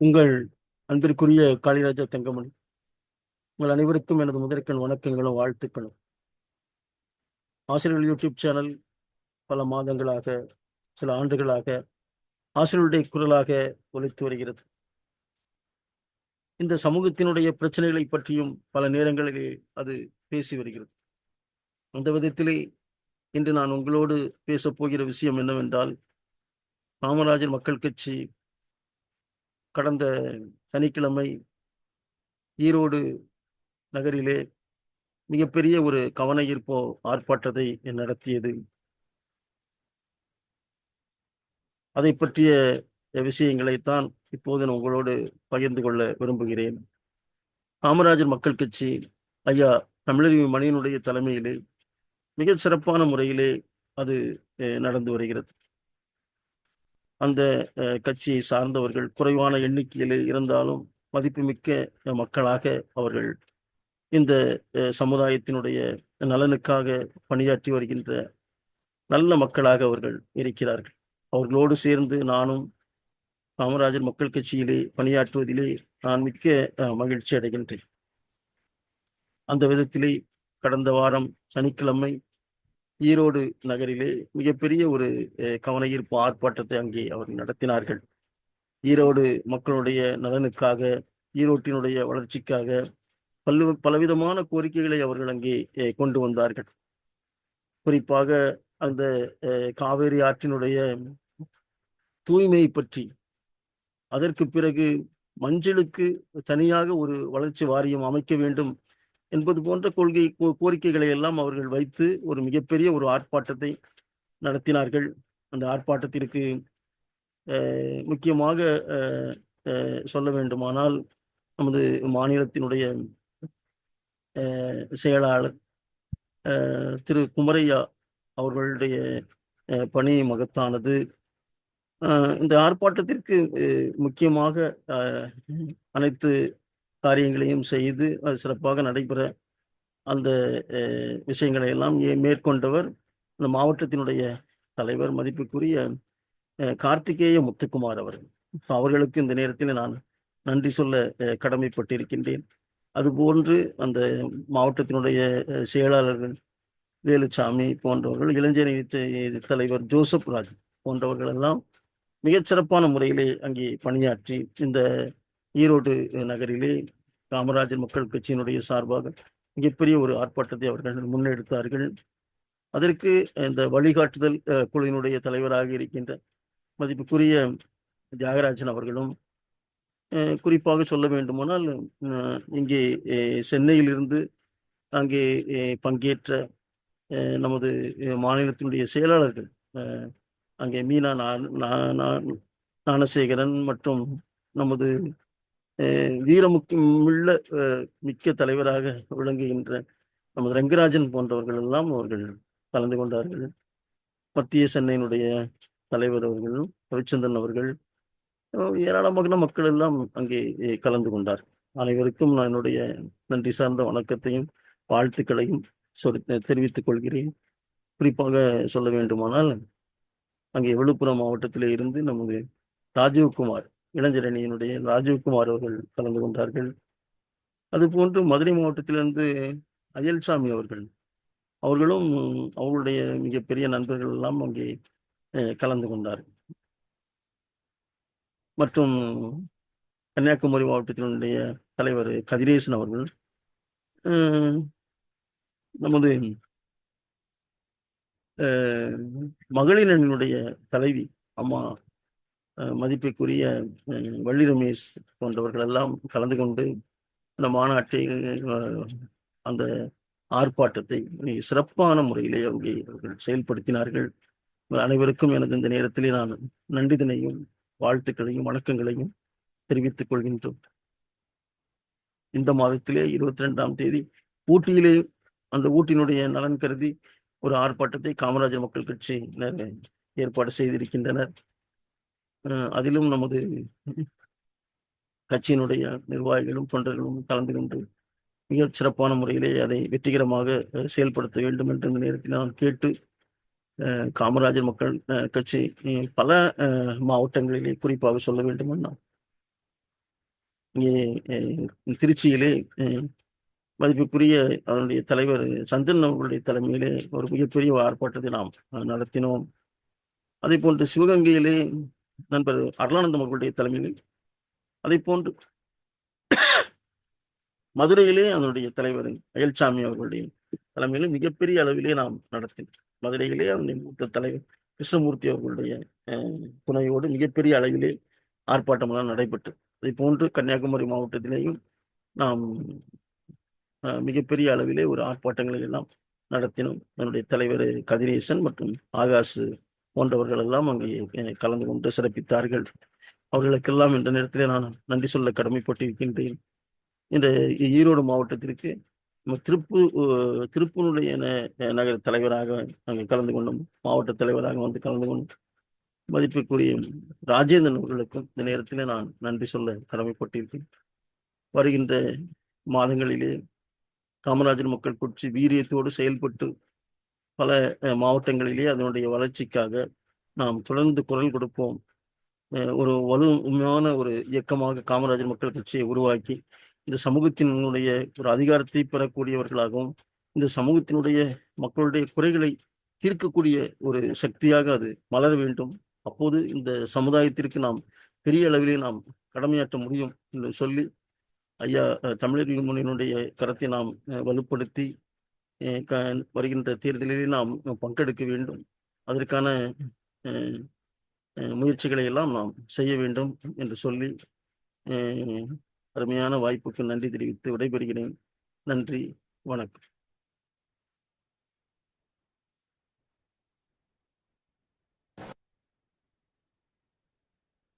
உங்கள் அன்பிற்குரிய காளிராஜா தங்கமணி உங்கள் அனைவருக்கும் எனது முதற்கண் வணக்கங்களும் வாழ்த்துக்களும். ஆசிரியர்கள் யூடியூப் சேனல் பல மாதங்களாக சில ஆண்டுகளாக ஆசிரியருடைய குரலாக ஒழித்து வருகிறது. இந்த சமூகத்தினுடைய பிரச்சனைகளை பற்றியும் பல நேரங்களிலே அது பேசி வருகிறது. அந்த விதத்திலே இன்று நான் உங்களோடு பேசப்போகிற விஷயம் என்னவென்றால் காமராஜர் மக்கள் கட்சி கடந்த சனிக்கிழமை ஈரோடு நகரிலே மிகப்பெரிய ஒரு கவன ஈர்ப்போ ஆர்ப்பாட்டத்தை நடத்தியது. அதை பற்றிய விஷயங்களைத்தான் இப்போது நான் உங்களோடு பகிர்ந்து கொள்ள விரும்புகிறேன். காமராஜர் மக்கள் கட்சி ஐயா தமிழறிவு மணியனுடைய தலைமையிலே மிக சிறப்பான முறையிலே அது அஹ், நடந்து வருகிறது. அந்த அஹ், கட்சியை சார்ந்தவர்கள் குறைவான எண்ணிக்கையிலே இருந்தாலும் மதிப்புமிக்க மக்களாக அவர்கள் இந்த அஹ், சமுதாயத்தினுடைய நலனுக்காக பணியாற்றி வருகின்ற நல்ல மக்களாக அவர்கள் இருக்கிறார்கள். அவர்களோடு சேர்ந்து நானும் காமராஜர் மக்கள் கட்சியிலே பணியாற்றுவதிலே நான் மிக்க அஹ், மகிழ்ச்சி அடைகின்றேன். அந்த விதத்திலே கடந்த வாரம் சனிக்கிழமை ஈரோடு நகரிலே மிகப்பெரிய ஒரு அஹ், ஆர்ப்பாட்டத்தை அங்கே அவர் நடத்தினார்கள். ஈரோடு மக்களுடைய நலனுக்காக ஈரோட்டினுடைய வளர்ச்சிக்காக பல்லு பலவிதமான கோரிக்கைகளை அவர்கள் அங்கே கொண்டு வந்தார்கள். குறிப்பாக அந்த அஹ், காவேரி ஆற்றினுடைய தூய்மை பற்றி. அதற்கு பிறகு மஞ்சளுக்கு தனியாக ஒரு வளர்ச்சி வாரியம் அமைக்க வேண்டும் என்பது போன்ற கொள்கை கோ- கோரிக்கைகளை எல்லாம் அவர்கள் வைத்து ஒரு மிகப்பெரிய ஒரு ஆர்ப்பாட்டத்தை நடத்தினார்கள். அந்த ஆர்ப்பாட்டத்திற்கு அஹ், முக்கியமாக அஹ், அஹ், சொல்ல வேண்டுமானால் நமது மாநிலத்தினுடைய அஹ், செயலாளர் அஹ், திரு குமரையா அவர்களுடைய அஹ், பணி மகத்தானது. இந்த ஆர்ப்பாட்டத்திற்கு முக்கியமாக அஹ், அனைத்து காரியங்களையும் செய்து அது சிறப்பாக நடைபெற அந்த விஷயங்களை எல்லாம் மேற்கொண்டவர் இந்த மாவட்டத்தினுடைய தலைவர் மதிப்புக்குரிய அஹ், கார்த்திகேய முத்துக்குமார் அவர்கள் அவர்களுக்கு இந்த நேரத்தில் நான் நன்றி சொல்ல கடமைப்பட்டிருக்கின்றேன். அதுபோன்று அந்த மாவட்டத்தினுடைய செயலாளர்கள் வேலுச்சாமி போன்றவர்கள் இளைஞரணி தலைவர் ஜோசப் ராஜ் போன்றவர்கள் எல்லாம் மிகச்சிறப்பான முறையிலே அங்கே பணியாற்றி இந்த ஈரோடு நகரிலே காமராஜர் மக்கள் கட்சியினுடைய சார்பாக மிகப்பெரிய ஒரு ஆர்ப்பாட்டத்தை அவர்கள் முன்னெடுத்தார்கள். அதற்கு இந்த வழிகாட்டுதல் அஹ், குழுவினுடைய தலைவராக இருக்கின்ற மதிப்புக்குரிய தியாகராஜன் அவர்களும் குறிப்பாக சொல்ல வேண்டுமானால் இங்கே சென்னையிலிருந்து அங்கே பங்கேற்ற நமது மாநிலத்தினுடைய செயலாளர்கள் அங்கே மீனா நா- நா- ஞானசேகரன் மற்றும் நமது வீரமுக்கியமுள்ள மிக்க தலைவராக விளங்குகின்ற நமது ரங்கராஜன் போன்றவர்கள் எல்லாம் அவர்கள் கலந்து கொண்டார்கள். மத்திய சென்னையினுடைய தலைவர் அவர்கள் ரவிச்சந்திரன் அவர்கள் ஏராளமான மக்கள் எல்லாம் அங்கே கலந்து கொண்டார். அனைவருக்கும் நான் என்னுடைய நன்றி சார்ந்த வணக்கத்தையும் வாழ்த்துக்களையும் சொல் தெரிவித்துக் கொள்கிறேன். குறிப்பாக சொல்ல வேண்டுமானால் அங்கே விழுப்புரம் மாவட்டத்திலே இருந்து நமது ராஜீவ்குமார் இளைஞரணியினுடைய ராஜீவ்குமார் அவர்கள் கலந்து கொண்டார்கள். அதுபோன்று மதுரை மாவட்டத்திலிருந்து அயல்சாமி அவர்கள் அவர்களும் அவர்களுடைய மிகப்பெரிய நண்பர்கள் எல்லாம் அங்கே அஹ், கலந்து கொண்டார்கள் மற்றும் கன்னியாகுமரி மாவட்டத்தினுடைய தலைவர் கதிரேசன் அவர்கள் நமது அஹ், தலைவி அம்மா அஹ், மதிப்பிற்குரிய வள்ளி ரமேஷ் போன்றவர்கள் எல்லாம் கலந்து கொண்டு இந்த மாநாட்டை அந்த ஆர்ப்பாட்டத்தை மிக சிறப்பான முறையிலே அங்கே அவர்கள் செயல்படுத்தினார்கள். அனைவருக்கும் எனது இந்த நேரத்திலே நான் நன்றிதனையும் வாழ்த்துக்களையும் வணக்கங்களையும் தெரிவித்துக் கொள்கின்றோம். இந்த மாதத்திலே இருபத்தி ரெண்டாம் தேதி ஊட்டியிலே அந்த ஊட்டியினுடைய நலன் கருதி ஒரு ஆர்ப்பாட்டத்தை காமராஜர் மக்கள் கட்சியினர் ஏற்பாடு செய்திருக்கின்றனர். அதிலும் நமது கட்சியினுடைய நிர்வாகிகளும் தொண்டர்களும் கலந்து கொண்டு மிக சிறப்பான முறையிலே அதை வெற்றிகரமாக செயல்படுத்த வேண்டும் என்று இந்த நேரத்தில் நான் கேட்டு அஹ், காமராஜர் மக்கள் கட்சி பல மாவட்டங்களிலே குறிப்பாக சொல்ல வேண்டுமென்றால் இங்கே திருச்சியிலே மதிப்புக்குரிய அதனுடைய தலைவர் சந்திரன் அவர்களுடைய தலைமையிலே ஒரு மிகப்பெரிய ஆர்ப்பாட்டத்தை நாம் அஹ், நடத்தினோம். அதே போன்று சிவகங்கையிலே நண்பர் அருளானந்தம் அவர்களுடைய தலைமையில். அதை போன்று மதுரையிலே அதனுடைய தலைவர் அயல்சாமி அவர்களுடைய தலைமையிலே மிகப்பெரிய அளவிலே நாம் நடத்தினோம். மதுரையிலே அதனுடைய மூத்த தலைவர் கிருஷ்ணமூர்த்தி அவர்களுடைய அஹ், துணையோடு மிகப்பெரிய அளவிலே ஆர்ப்பாட்டமெல்லாம் நடைபெற்றது அதை போன்று கன்னியாகுமரி மாவட்டத்திலேயும் நாம் அஹ், மிகப்பெரிய அளவிலே ஒரு ஆர்ப்பாட்டங்களை எல்லாம் நடத்தினோம். என்னுடைய தலைவர் கதிரேசன் மற்றும் ஆகாஷ் போன்றவர்கள் எல்லாம் அங்கே கலந்து கொண்டு சிறப்பித்தார்கள். அவர்களுக்கெல்லாம் இந்த நேரத்திலே நான் நன்றி சொல்ல கடமைப்பட்டிருக்கின்றேன். இந்த ஈரோடு மாவட்டத்திற்கு திருப்பு திருப்பூனுடைய ந- நகர தலைவராக அங்கே கலந்து கொண்டோம் மாவட்ட தலைவராக வந்து கலந்து கொண்டோம் மதிப்புக்குரிய ராஜேந்திரன் அவர்களுக்கும் இந்த நேரத்திலே நான் நன்றி சொல்ல கடமைப்பட்டிருக்கேன். வருகின்ற மாதங்களிலே காமராஜர் மக்கள் கட்சி வீரியத்தோடு செயல்பட்டு பல மாவட்டங்களிலே அதனுடைய வளர்ச்சிக்காக நாம் தொடர்ந்து குரல் கொடுப்போம். ஒரு வலுமையான ஒரு இயக்கமாக காமராஜர் மக்கள் கட்சியை உருவாக்கி இந்த சமூகத்தினுடைய ஒரு அதிகாரத்தை பெறக்கூடியவர்களாகவும் இந்த சமூகத்தினுடைய மக்களுடைய குறைகளை தீர்க்கக்கூடிய ஒரு சக்தியாக அது மலர வேண்டும். அப்போது இந்த சமுதாயத்திற்கு நாம் பெரிய அளவிலே நாம் கடமையாற்ற முடியும் என்று சொல்லி ஐயா தமிழர் யூனியனுடைய கரத்தை நாம் வலுப்படுத்தி வருகின்ற தேர்தலிலே நாம் பங்கெடுக்க வேண்டும். அதற்கான அஹ், அஹ், முயற்சிகளை எல்லாம் நாம் செய்ய வேண்டும் என்று சொல்லி அஹ், அருமையான வாய்ப்புக்கு நன்றி தெரிவித்து விடைபெறுகிறேன். நன்றி வணக்கம்.